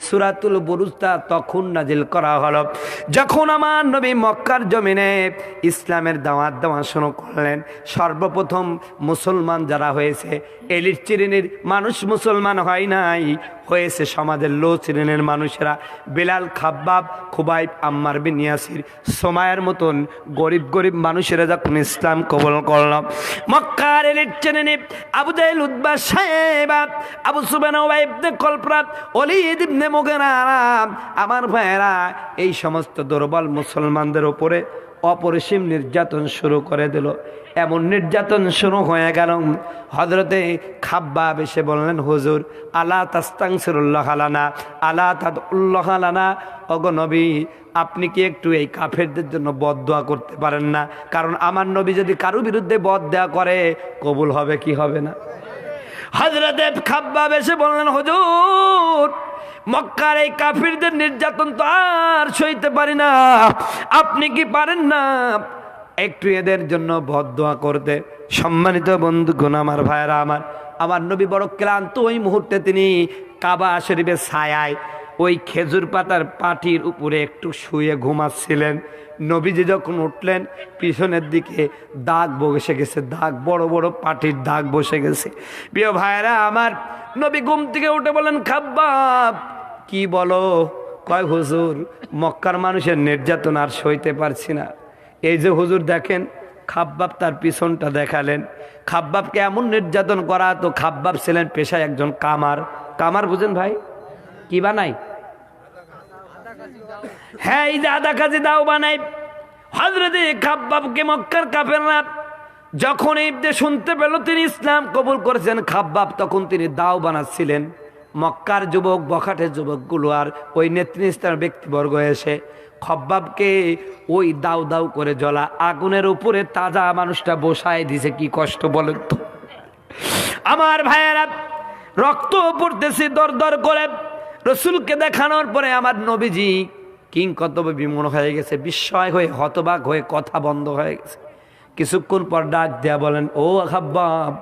সুরাতুল বুরুজটা তখন নাজিল করা হলো। যখন আমার নবী মক্কার জমিনে ইসলামের দাওয়াত দেওয়া শুরু করলেন, সর্বপ্রথম মুসলমান যারা হয়েছে, এলিট শ্রেণির মানুষ মুসলমান হয় নাই। হয়েছে সমাজের লো শ্রেণির মানুষেরা। বেলাল খাব্বাব, খুবাইব আম্মার বিন ইয়াসির সময়ের মতন গরিব গরিব মানুষেরা যখন ইসলাম কবল করল, মক্কার শ্রেণি আবু জাহেল উদ্বা সাহেব, আবু সুবান ওবাইবনে কল্পরাত অলিদ ইবনে মুগেরা, আমার ভাইয়েরা, এই সমস্ত দুর্বল মুসলমানদের উপরে অপরিসীম নির্যাতন শুরু করে দিল। এমন নির্যাতন শুরু হয়ে গেল। হজরতে খাব্বা এসে বললেন, হুজুর, আলা তাস্তাংসিরুল্লাহ আলানা আলা তাদ উল্লাহ আলানা অগনবী আপনি কি একটু এই কাফেরদের জন্য বদ দোয়া করতে পারেন না? কারণ আমার নবী যদি কারও বিরুদ্ধে বদ দেওয়া করে, কবুল হবে কি হবে না? হজরতে খাব্বা এসে বললেন, হুজুর মক্কার এই কাফিরদের নির্যাতন তো আর সইতে পারি না। আপনি কি পারেন না? একটু এদের জন্য ভদোয়া করতে। সম্মানিত বন্ধুগণ, আমার ভাইয়েরা, আমার আমার নবী বড় ক্লান্ত ওই মুহূর্তে তিনি কাবা শরীফের ছায়ায় ওই খেজুর পাতার পাটির উপরে একটু শুয়ে ঘুমাচ্ছিলেন। নবীজি যখন উঠলেন, পিছনের দিকে দাগ বসে গেছে, দাগ, বড় বড় পাটির দাগ বসে গেছে। প্রিয় ভাইরা আমার নবী ঘুম থেকে উঠে বলেন খাব্বাব, কি বলো? কয় হুজুর, মক্কার মানুষের নির্যাতন আর সইতে পারছি না। এই যে হুজুর দেখেন, খাব্বাব তার পিছনটা দেখালেন। খাব্বাবকে এমন নির্যাতন করা, তো খাব্বাব ছিলেন পেশায় একজন কামার। কামার বুঝেন ভাই, কি বানাই হ্যাঁ এই যে আধা কাজে দাও বানাই। হজরতে খাব্বাবকে মক্কার কাফেররা যখন যে শুনতে পেল তিনি ইসলাম কবুল করেছেন, খাব্বাব তখন তিনি দাও বানাচ্ছিলেন। মক্কার যুবক, বখাটের যুবকগুলো আর ওই নেতৃস্থানের ব্যক্তিবর্গ এসে খব্বাবকে ওই দাউ দাউ করে জ্বলা আগুনের উপরে তাজা মানুষটা বসায় দিছে, কি কষ্ট বলেন তো। আমার ভাইয়েরা, রক্ত পড়তেছে দর দর করে। রসুলকে দেখানোর পরে আমার নবীজি কিং কতবে বিমন হয়ে গেছে, বিস্ময় হয়ে, হতবাক হয়ে, কথা বন্ধ হয়ে গেছে। কিছুক্ষণ পর ডাক দেয়া বলেন, ও খাব্বাব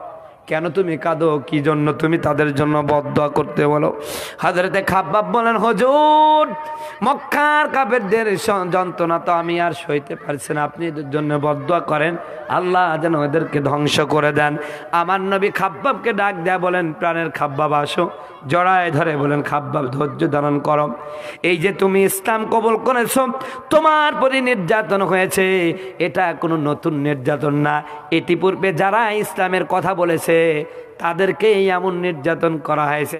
কেন তুমি কাঁদো? কি জন্য তুমি তাদের জন্য বদয়া করতে বলো? হাজারেতে খাব্বাব বলেন, হজুর, মক্কার কাপেরদের যন্ত্রণা তো আমি আর সইতে পারছি না। আপনি এদের জন্য বদয়া করেন। আল্লাহ যেন ওদেরকে ধ্বংস করে দেন। আমার নবী খাব্বাবকে ডাক দেয়া বলেন, প্রাণের খাব্বাব, আসো। জড়ায় ধরে বলেন, খাব্বাব, ধৈর্য ধারণ করো। এই যে তুমি ইসলাম কবল করেছ, তোমার প্রতি নির্যাতন হয়েছে। এটা কোনো নতুন নির্যাতন না। ইতিপূর্বে যারা ইসলামের কথা বলেছে তাদেরকে এমন নির্যাতন করা হয়েছে।